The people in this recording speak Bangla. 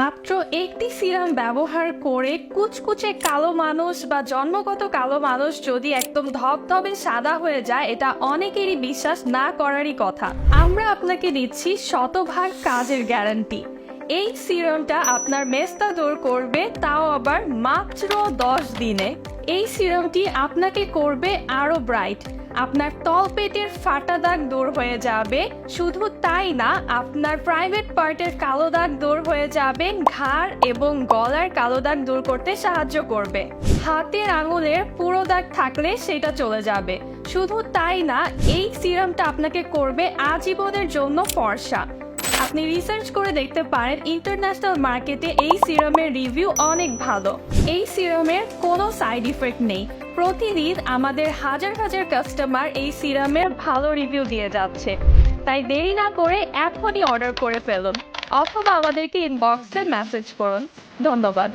মাত্র একটি সিরাম ব্যবহার করে কুচকুচে কালো মানুষ বা জন্মগত কালো মানুষ যদি একদম ধবধবে সাদা হয়ে যায়, এটা অনেকেরই বিশ্বাস না করারই কথা। আমরা আপনাকে দিচ্ছি শতভাগ কাজের গ্যারান্টি। এই সিরামটা আপনার মেস্তা দূর করবে, তাও আবার মাত্র দশ দিনে। এই সিরামটি আপনাকে করবে আরও ব্রাইট। আপনার তলপেটের ফাটা দাগ দূর হয়ে যাবে। শুধু তাই না, আপনার প্রাইভেট পার্টের কালো দাগ দূর হয়ে যাবে, ঘাড় এবং গলার কালো দাগ দূর করতে সাহায্য করবে। হাতের আঙুলের পুরো দাগ থাকলে সেটা চলে যাবে। শুধু তাই না, এই সিরামটা আপনাকে করবে আজীবনের জন্য ফর্সা। আপনি রিসার্চ করে দেখতে পারেন ইন্টারন্যাশনাল মার্কেটে এই সিরামের রিভিউ অনেক ভালো। এই সিরামের কোনো সাইড ইফেক্ট নেই। প্রতিদিন আমাদের হাজার হাজার কাস্টমার এই সিরামের ভালো রিভিউ দিয়ে যাচ্ছে। তাই দেরি না করে এখনই অর্ডার করে ফেলুন। অথবা আমাদেরকে ইনবক্সে মেসেজ করুন। ধন্যবাদ।